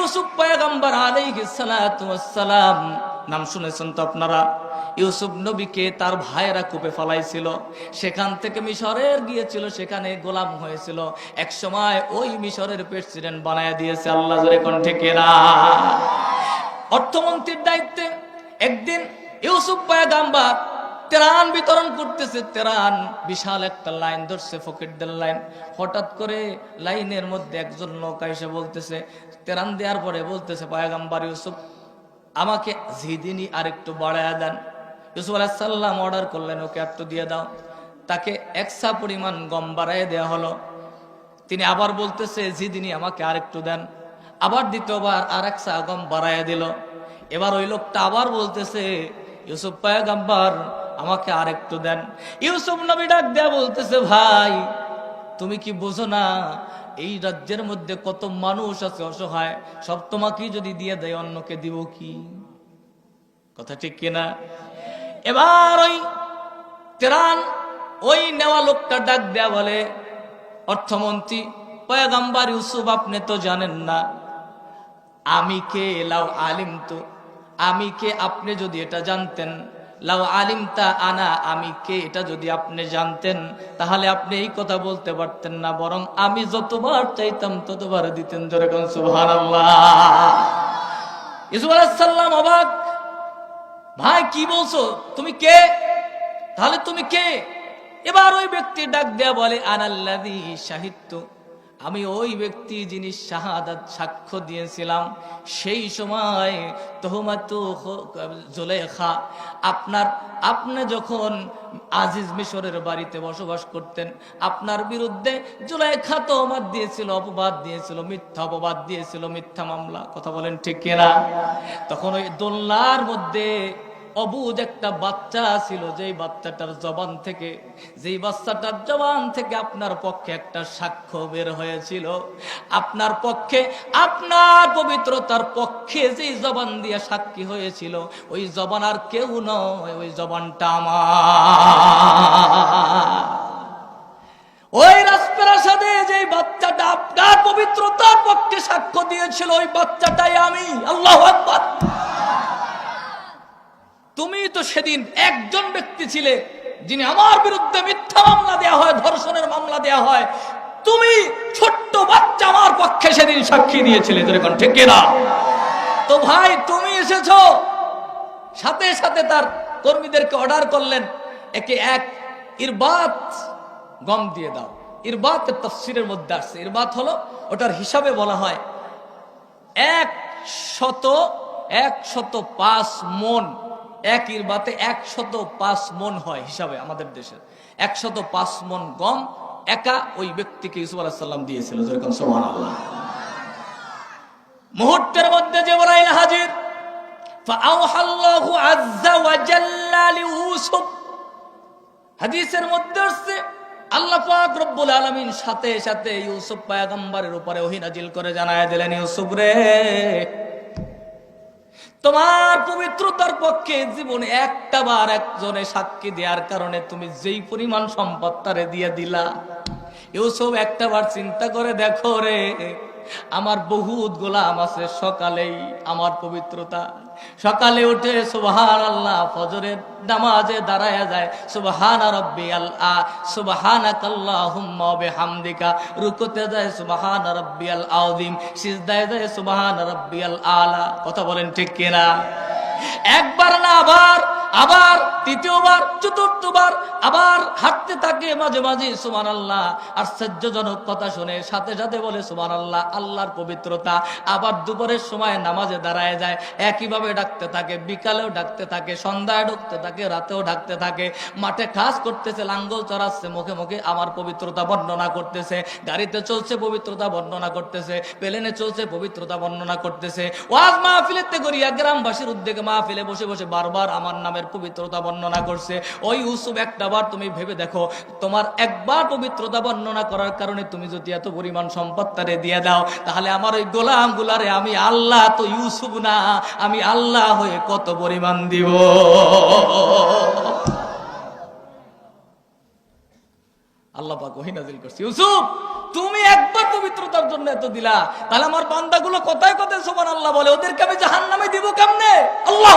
ইউসুফ পয়গম্বর আলাইহিস সালাতু ওয়াসসালাম, নাম শুনেছেন তো আপনারা? ইউসুফ নবীকে তার ভাইয়েরা কূপে ফলাইছিল। সেখান থেকে মিশরের গিয়েছিল, সেখানে গোলাম হয়েছিল। এক সময় ওই মিশরের প্রেসিডেন্ট বানায় দিয়েছে, আল্লাহ কেরা অর্থমন্ত্রীর দায়িত্বে একদিন ইউসুফ পয়গাম্বার তেরান বিতরণ করতেছে তেরান বিশাল একটা লাইন ধরছে ফকিরদের লাইন। হঠাৎ করে লাইনের মধ্যে একজন লোক এসে বলতেছে তেরান দেওয়ার পরে বলতেছে, পয়গাম্বার ইউসুফ, আমাকে ঝিদিনি আর একটু বাড়ায় দেন। ইউসুফ আলাহিসাল্লাম অর্ডার করলেন, ওকে একটু দিয়ে দাও। তাকে একসা পরিমাণ গম বাড়ায় দেওয়া হলো। তিনি আবার বলতেছে, জিদিনি, আমাকে আরেকটু দেন। আবার দ্বিতীয়বার আর একসা গম বাড়াইয়া দিল। এবার ওই লোকটা আবার বলতেছে, ইউসুফ, পায়গাম্বার আমাকে আর একটু দেন। ইউসুফ নবী ডাক দেয়া বলতেছে, ভাই, তুমি কি বোঝো না, এই রাজ্যের মধ্যে কত মানুষ আছে অসহায়, সব তোমাকেই যদি দিয়ে দেয়, অন্যকে দিব কি? কথা ঠিক কিনা এবার ওই তেরান, ওই নেওয়া লোকটা ডাক দেয়া বলে, অর্থমন্ত্রী, পয়গাম্বার ইউসুফ, আপনি তো জানেন না, আমি কে লাউ আলিম তো, আমি কে আপনি যদি এটা জানতেন লাউ আলিম তা আনা আমি কে? এটা যদি আপনি জানতেন, তাহলে আপনি এই কথা বলতে পারতেন না, বরং আমি যতবার চাইতাম ততবার দিতেন। যেরকম সুবহানাল্লাহ। ইসুফ অবাক, ভাই, কি বলছো? তুমি কে? তাহলে তুমি কে? এবার ওই ব্যক্তি ডাক দেয়া বলে আনাল্লাদি সাহিত্য আমি ওই ব্যক্তি যিনি শাহাদাত সাক্ষ্য দিয়েছিলাম, সেই সময় তোহমাতু জুলেখা আপনার, আপনি যখন আজিজ মিশরের বাড়িতে বসবাস করতেন, আপনার বিরুদ্ধে জুলেখা তোহমাত দিয়েছিল, অপবাদ দিয়েছিল, মিথ্যা অপবাদ দিয়েছিল, মিথ্যা মামলা, কথা বলেন ঠিক কিনা? তখন ওই দোল্লার মধ্যে অবুজ একটা বাচ্চা ছিল, যেই বাচ্চাটার জবান থেকে, যেই বাচ্চাটার জবান থেকে আপনার পক্ষে একটা সাক্ষ্য বের হয়েছিল। আপনার পক্ষে, আপনার পবিত্রতার পক্ষে যেই জবান দিয়ে সাক্ষী হয়েছিল, ওই জবান আর কেউ নয়, ওই জবানটা আমার। ওই রাজপ্রাসাদে যে বাচ্চাটা আপনার পবিত্রতার পক্ষে সাক্ষ্য দিয়েছিল, ওই বাচ্চাটাই আমি, আল্লাহ আকবার। তুমি তো সেদিন একজন ব্যক্তি ছিলে, যিনি আমার বিরুদ্ধে মিথ্যা মামলা দেয়া হয়, ধর্ষণের মামলা দেয়া হয়। তুমি ছোট্ট বাচ্চা আমার পক্ষে সেদিন সাক্ষী দিয়েছিলে যেরকম ঠিক না তো ভাই, তুমি এসেছ। সাথে সাথে তার কর্মীদেরকে অর্ডার করলেন, একে এক ইরবাত গম দিয়ে দাও। ইরবাত তফসিরের মধ্যে আসছে। ইরবাত হলো, ওটার হিসাবে বলা হয় এক শত এক শত পাঁচ মন এক ইরবাতে একশত পাঁচ মন হয় হিসাবে আমাদের দেশের একশত পাঁচ মন গম একা ওই ব্যক্তিকে ইসুফ আলাহিসাল্লাম দিয়েছিল যেরকম সোমান আল্লাহ মুহূর্তের মধ্যে যে বলাইল হাজির হাদিসের মধ্যে আসছে, আল্লাহ পাক রব্বুল আলমিন সাথে সাথে ইউসুফ পায়াগম্বারের উপরে ওহিনাজিল করে জানায় দিলেন, ইউসুফ রে তোমার পবিত্রতার পক্ষে জীবনে একটা বার একজনে সাক্ষী দেওয়ার কারণে তুমি যেই পরিমাণ সম্পদ তারে দিয়ে দিলা। ইউসুফ একটা বার চিন্তা করে দেখো রে আমার বহুত গোলাম আছে, সকালেই আমার পবিত্রতা। সকালে উঠে সুবহান আল্লাহ ফজরের নামাজে দাঁড়ায়া যায়, সুবহান রব্বি আল্লাহ সুবহান বিহামদিকা। রুকুতে যায়, সুবহান রব্বিয়াল আযীম। সিজদায় যায়, সুবহান রব্বিয়াল আলা। কথা বলেন ঠিক কিনা? একবার না আবার আবার, তৃতীয়বার, চতুর্থবার, আবার হাঁটতে থাকে মাঝে মাঝে সুমান আল্লাহ আশ্চর্যজনক কথা শুনে সাথে সাথে বলে সুমান আল্লাহ আল্লাহর পবিত্রতা। আবার দুপুরের সময় নামাজে দাঁড়ায় যায়, একইভাবে ডাকতে থাকে, বিকালেও ডাকতে থাকে, সন্ধ্যায় ঢুকতে থাকে, রাতেও ডাকতে থাকে। মাঠে কাজ করতেছে, লাঙ্গল চড়াচ্ছে, মুখে মুখে আমার পবিত্রতা বর্ণনা করতেছে। গাড়িতে চলছে, পবিত্রতা বর্ণনা করতেছে। প্লেনে চলছে, পবিত্রতা বর্ণনা করতেছে। ওয়াজ মাহফিলেতে করিয়া গ্রামবাসীর উদ্যোগে মাহফিলে বসে বসে বারবার আমার নামের পবিত্রতা বর্ণনা করছে। ওই ইউসুফ, একটা বার তুমি ভেবে দেখো, তোমার একবার পবিত্রতা বর্ণনা করার কারণে তুমি যদি এত পরিমাণ সম্পদ তারে দিয়ে দাও, তাহলে আমার ওই গোলাম গুলারে আমি আল্লাহ তো ইউসুফ না, আমি আল্লাহ হয়ে কত পরিমাণ দিব। আল্লাহ পাক ওহি নাজিল করছে। দিব কেমনে? আল্লাহ